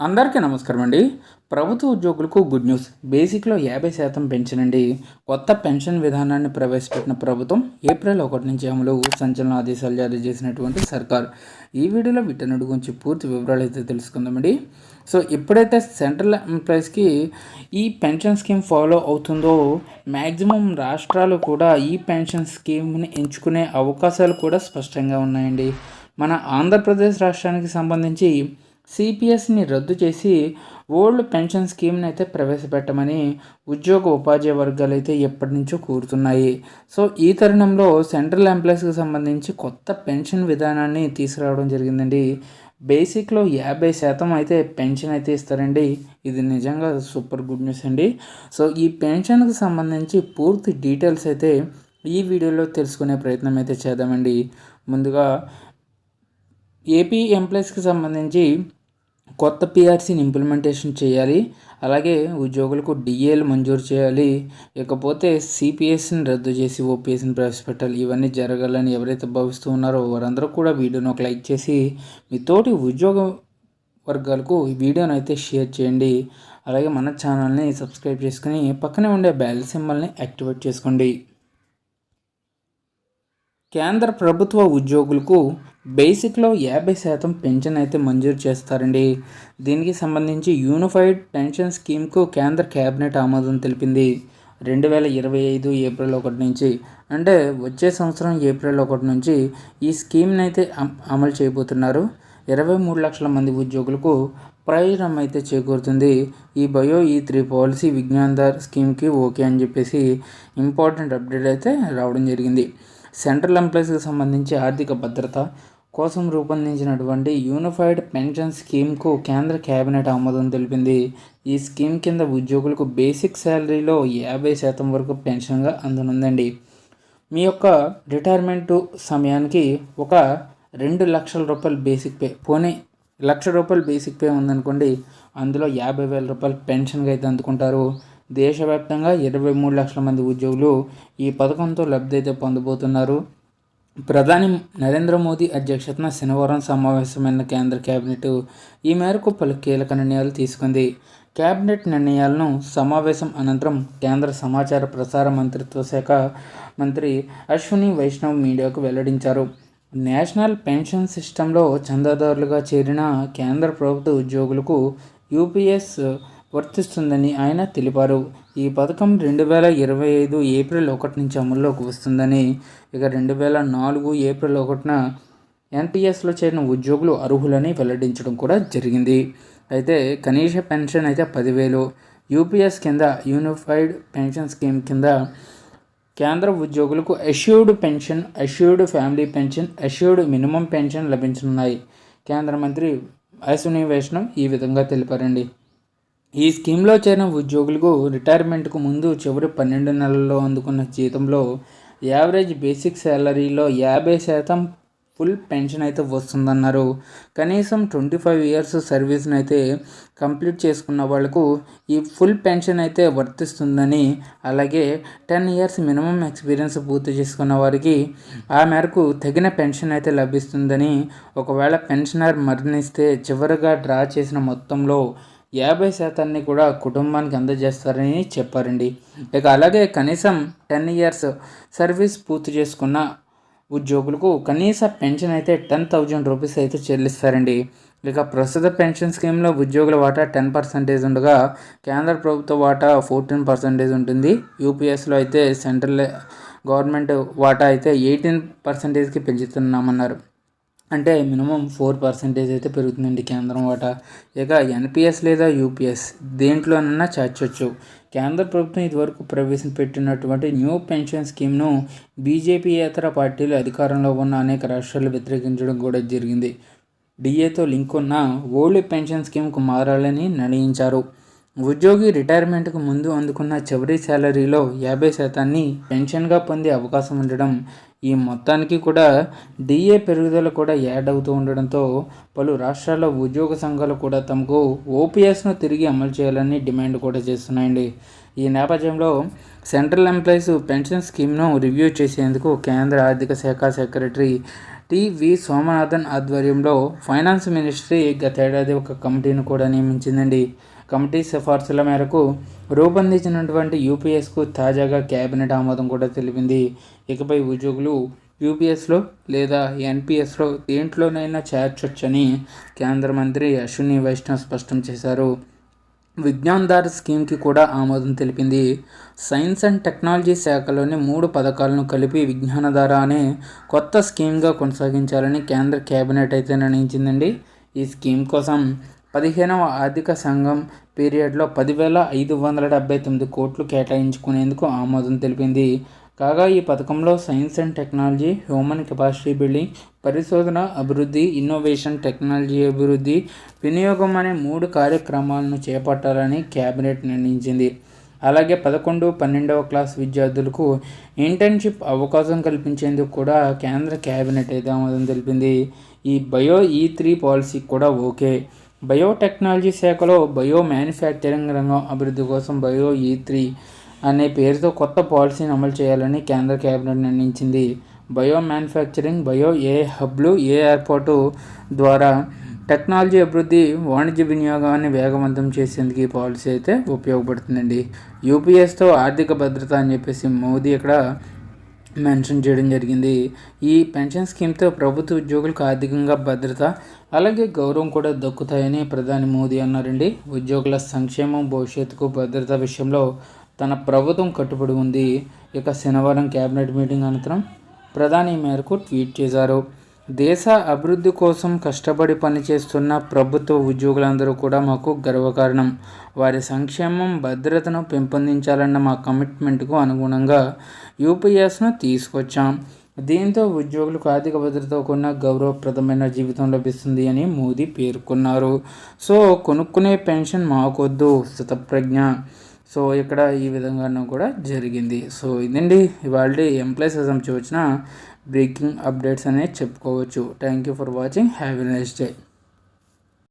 అందరికీ నమస్కారం అండి ప్రభుత్వ ఉద్యోగులకు గుడ్ న్యూస్. బేసిక్లో యాభై శాతం పెన్షన్ అండి కొత్త పెన్షన్ విధానాన్ని ప్రవేశపెట్టిన ప్రభుత్వం ఏప్రిల్ ఒకటి నుంచి అమలు సంచలన ఆదేశాలు జారీ చేసినటువంటి సర్కార్. ఈ వీడియోలో వీటన్నిటి గురించి పూర్తి వివరాలు అయితే తెలుసుకుందామండి. సో ఎప్పుడైతే సెంట్రల్ ఎంప్లాయీస్కి ఈ పెన్షన్ స్కీమ్ ఫాలో అవుతుందో మ్యాక్సిమం రాష్ట్రాలు కూడా ఈ పెన్షన్ స్కీమ్ని ఎంచుకునే అవకాశాలు కూడా స్పష్టంగా ఉన్నాయండి. మన ఆంధ్రప్రదేశ్ రాష్ట్రానికి సంబంధించి సిపిఎస్ని రద్దు చేసి ఓల్డ్ పెన్షన్ స్కీమ్ని అయితే ప్రవేశపెట్టమని ఉద్యోగ ఉపాధ్యాయ వర్గాలు అయితే ఎప్పటి నుంచో కూరుతున్నాయి. సో ఈ తరుణంలో సెంట్రల్ ఎంప్లాయీస్కి సంబంధించి కొత్త పెన్షన్ విధానాన్ని తీసుకురావడం జరిగిందండి. బేసిక్లో యాభై శాతం అయితే పెన్షన్ అయితే ఇస్తారండి. ఇది నిజంగా సూపర్ గుడ్ న్యూస్ అండి. సో ఈ పెన్షన్కి సంబంధించి పూర్తి డీటెయిల్స్ అయితే ఈ వీడియోలో తెలుసుకునే ప్రయత్నం అయితే చేద్దామండి. ముందుగా ఏపీ ఎంప్లాయీస్కి సంబంధించి కొత్త పిఆర్సీని ఇంప్లిమెంటేషన్ చేయాలి. అలాగే ఉద్యోగులకు డిఏలు మంజూరు చేయాలి. ఇకపోతే సిపిఎస్ని రద్దు చేసి ఓపీఎస్ని ప్రవేశపెట్టాలి. ఇవన్నీ జరగాలని ఎవరైతే భావిస్తూ ఉన్నారో వారందరూ కూడా వీడియోని ఒక లైక్ చేసి మీ తోటి ఉద్యోగ వర్గాలకు ఈ వీడియోని అయితే షేర్ చేయండి. అలాగే మన ఛానల్ని సబ్స్క్రైబ్ చేసుకుని పక్కనే ఉండే బెల్ సింబల్ని యాక్టివేట్ చేసుకోండి. కేంద్ర ప్రభుత్వ ఉద్యోగులకు బేసిక్లో యాభై శాతం పెన్షన్ అయితే మంజూరు చేస్తారండి. దీనికి సంబంధించి యూనిఫైడ్ పెన్షన్ స్కీమ్కు కేంద్ర కేబినెట్ ఆమోదం తెలిపింది. రెండు వేల ఇరవై ఐదు ఏప్రిల్ ఒకటి నుంచి అంటే వచ్చే సంవత్సరం ఏప్రిల్ ఒకటి నుంచి ఈ స్కీమ్ని అయితే అమలు చేయబోతున్నారు. ఇరవై మూడు లక్షల మంది ఉద్యోగులకు ప్రయోజనం అయితే చేకూరుతుంది. ఈ బయో ఈ త్రీ పాలసీ విజ్ఞాన్దార్ స్కీమ్కి ఓకే అని చెప్పేసి ఇంపార్టెంట్ అప్డేట్ అయితే రావడం జరిగింది. సెంట్రల్ ఎంప్లాయీస్కి సంబంధించి ఆర్థిక భద్రత కోసం రూపొందించినటువంటి యూనిఫైడ్ పెన్షన్ స్కీమ్కు కేంద్ర కేబినెట్ ఆమోదం తెలిపింది. ఈ స్కీమ్ కింద ఉద్యోగులకు బేసిక్ శాలరీలో యాభై శాతం వరకు పెన్షన్గా అందనుందండి. మీ యొక్క రిటైర్మెంట్ సమయానికి ఒక రెండు లక్షల రూపాయలు బేసిక్ పే పోనీ లక్ష రూపాయలు బేసిక్ పే ఉందనుకోండి అందులో యాభై వేల రూపాయలు పెన్షన్గా అయితే అందుకుంటారు. దేశవ్యాప్తంగా ఇరవై మూడు లక్షల మంది ఉద్యోగులు ఈ పథకంతో లబ్ధి అయితే పొందబోతున్నారు. ప్రధాని నరేంద్ర మోదీ అధ్యక్షతన శనివారం సమావేశమైన కేంద్ర కేబినెట్ ఈ మేరకు పలు కీలక నిర్ణయాలు తీసుకుంది. కేబినెట్ నిర్ణయాలను సమావేశం అనంతరం కేంద్ర సమాచార ప్రసార మంత్రిత్వ శాఖ మంత్రి అశ్విని వైష్ణవ్ మీడియాకు వెల్లడించారు. నేషనల్ పెన్షన్ సిస్టంలో చందాదారులుగా చేరిన కేంద్ర ప్రభుత్వ ఉద్యోగులకు యూపీఎస్ వర్తిస్తుందని ఆయన తెలిపారు. ఈ పథకం రెండు వేల ఇరవై ఐదు ఏప్రిల్ ఒకటి నుంచి అమల్లోకి వస్తుందని ఇక రెండు వేల నాలుగు ఏప్రిల్ ఒకటిన ఎన్పిఎస్లో చేరిన ఉద్యోగులు అర్హులని వెల్లడించడం కూడా జరిగింది. అయితే కనీస పెన్షన్ అయితే పదివేలు. యూపీఎస్ కింద యూనిఫైడ్ పెన్షన్ స్కీమ్ కింద కేంద్ర ఉద్యోగులకు assured pension assured family pension assured minimum pension లభించనున్నాయి. కేంద్ర మంత్రి అశ్విని వైష్ణవ్ ఈ విధంగా తెలిపారండి. ఈ స్కీమ్లో చేరిన ఉద్యోగులకు రిటైర్మెంట్కు ముందు చివరి పన్నెండు నెలల్లో అందుకున్న జీతంలో యావరేజ్ బేసిక్ శాలరీలో యాభై శాతం ఫుల్ పెన్షన్ అయితే వస్తుందన్నారు. కనీసం ట్వంటీ ఫైవ్ ఇయర్స్ సర్వీస్ని అయితే కంప్లీట్ చేసుకున్న వాళ్ళకు ఈ ఫుల్ పెన్షన్ అయితే వర్తిస్తుందని అలాగే టెన్ ఇయర్స్ మినిమం ఎక్స్పీరియన్స్ పూర్తి చేసుకున్న వారికి ఆ మేరకు తగిన పెన్షన్ అయితే లభిస్తుందని ఒకవేళ పెన్షనర్ మరణిస్తే చివరిగా డ్రా చేసిన మొత్తంలో యాభై శాతాన్ని కూడా కుటుంబానికి అందజేస్తారని చెప్పారండి. ఇక అలాగే కనీసం టెన్ ఇయర్స్ సర్వీస్ పూర్తి చేసుకున్న ఉద్యోగులకు కనీస పెన్షన్ అయితే టెన్ థౌజండ్ రూపీస్ అయితే చెల్లిస్తారండి. ఇక ప్రస్తుత పెన్షన్ స్కీమ్లో ఉద్యోగుల వాటా టెన్ పర్సెంటేజ్ ఉండగా కేంద్ర ప్రభుత్వ వాటా ఫోర్టీన్ పర్సెంటేజ్ ఉంటుంది. యూపీఎస్లో అయితే సెంట్రల్ గవర్నమెంట్ వాటా అయితే ఎయిటీన్ పర్సెంటేజ్కి పెంచుతున్నామన్నారు. అంటే మినిమం ఫోర్ పర్సెంటేజ్ అయితే పెరుగుతుందండి కేంద్రం వాటా. ఇక ఎన్పిఎస్ లేదా యూపీఎస్ దేంట్లోనన్నా చేర్చొచ్చు కేంద్ర ప్రభుత్వం ఇదివరకు ప్రవేశపెట్టినటువంటి న్యూ పెన్షన్ స్కీమ్ను బీజేపీయేతర పార్టీలు అధికారంలో ఉన్న అనేక రాష్ట్రాలు వ్యతిరేకించడం కూడా జరిగింది. డిఏతో లింక్ ఉన్న ఓల్డ్ పెన్షన్ స్కీమ్కు మారాలని నిర్ణయించారు. ఉద్యోగి రిటైర్మెంట్కు ముందు అందుకున్న చివరి శాలరీలో యాభై శాతాన్ని పెన్షన్గా పొందే అవకాశం ఉండడం ఈ మొత్తానికి కూడా డిఏ పెరుగుదల కూడా యాడ్ అవుతూ ఉండడంతో పలు రాష్ట్రాల్లో ఉద్యోగ సంఘాలు కూడా తమకు ఓపీఎస్ను తిరిగి అమలు చేయాలని డిమాండ్ కూడా చేస్తున్నాయండి. ఈ నేపథ్యంలో సెంట్రల్ ఎంప్లాయీస్ పెన్షన్ స్కీమ్ను రివ్యూ చేసేందుకు కేంద్ర ఆర్థిక శాఖ సెక్రటరీ టివి సోమనాథన్ ఆధ్వర్యంలో ఫైనాన్స్ మినిస్ట్రీ గతేడాది ఒక కమిటీని కూడా నియమించిందండి. కమిటీ సిఫార్సుల మేరకు రూపొందించినటువంటి యూపీఎస్కు తాజాగా కేబినెట్ ఆమోదం కూడా తెలిపింది. ఇకపై ఉద్యోగులు యూపీఎస్లో లేదా ఎన్పిఎస్లో దేంట్లోనైనా చేర్చొచ్చని కేంద్ర మంత్రి అశ్విని వైష్ణవ్ స్పష్టం చేశారు. విజ్ఞాన్దార్ స్కీమ్కి కూడా ఆమోదం తెలిపింది. సైన్స్ అండ్ టెక్నాలజీ శాఖలోని మూడు పథకాలను కలిపి విజ్ఞానధార అనే కొత్త స్కీమ్గా కొనసాగించాలని కేంద్ర కేబినెట్ అయితే నిర్ణయించిందండి. ఈ స్కీమ్ కోసం పదిహేనవ ఆర్థిక సంఘం పీరియడ్లో పదివేల ఐదు వందల డెబ్బై తొమ్మిది కోట్లు కేటాయించుకునేందుకు ఆమోదం తెలిపింది. కాగా ఈ పథకంలో science and technology human capacity building పరిశోధన అభివృద్ధి ఇన్నోవేషన్ టెక్నాలజీ అభివృద్ధి వినియోగం అనే మూడు కార్యక్రమాలను చేపట్టాలని కేబినెట్ నిర్ణయించింది. అలాగే పదకొండు పన్నెండవ క్లాస్ విద్యార్థులకు ఇంటర్న్షిప్ అవకాశం కల్పించేందుకు కూడా కేంద్ర కేబినెట్ అయితే ఆమోదం తెలిపింది. ఈ బయో ఈ త్రీ పాలసీ కూడా ఓకే. బయోటెక్నాలజీ శాఖలో బయో మ్యానుఫ్యాక్చరింగ్ రంగం అభివృద్ధి కోసం బయో ఈ త్రీ అనే పేరుతో కొత్త పాలసీని అమలు చేయాలని కేంద్ర కేబినెట్ నిర్ణయించింది. బయో మ్యానుఫ్యాక్చరింగ్ బయో ఏ హబ్లు ఏ ఏర్పాటు ద్వారా టెక్నాలజీ అభివృద్ధి వాణిజ్య వినియోగాన్ని వేగవంతం చేసేందుకు ఈ పాలసీ అయితే ఉపయోగపడుతుందండి. యూపీఎస్తో ఆర్థిక భద్రత అని చెప్పేసి మోదీ ఇక్కడ మెన్షన్ చేయడం జరిగింది. ఈ పెన్షన్ స్కీమ్తో ప్రభుత్వ ఉద్యోగులకు ఆర్థికంగా భద్రత అలాగే గౌరవం కూడా దక్కుతాయని ప్రధాని మోదీ అన్నారండి. ఉద్యోగుల సంక్షేమం భవిష్యత్తుకు భద్రత విషయంలో తన ప్రభుత్వం కట్టుబడి ఉంది. ఇక శనివారం కేబినెట్ మీటింగ్ అనంతరం ప్రధాని మేరకు ట్వీట్ చేశారు. దేశ అభివృద్ధి కోసం కష్టపడి పనిచేస్తున్న ప్రభుత్వ ఉద్యోగులందరూ కూడా మాకు గర్వకారణం. వారి సంక్షేమం భద్రతను పెంపొందించాలన్న మా కమిట్మెంట్కు అనుగుణంగా యూపీఎస్ను తీసుకొచ్చాం. దీంతో ఉద్యోగులకు ఆర్థిక భద్రత కూడిన గౌరవప్రదమైన జీవితం లభిస్తుంది అని మోదీ పేర్కొన్నారు. సో కొనుక్కునే పెన్షన్ మాకొద్దు స్థితప్రజ్ఞ సో ఇక్కడ ఈ విధంగా కూడా జరిగింది. సో ఇదండి ఇవాళ ఎంప్లాయీస్ సంబంధించి వచ్చిన బ్రేకింగ్ అప్డేట్స్ అనేది చెప్పుకోవచ్చు. Thank you for watching have a nice day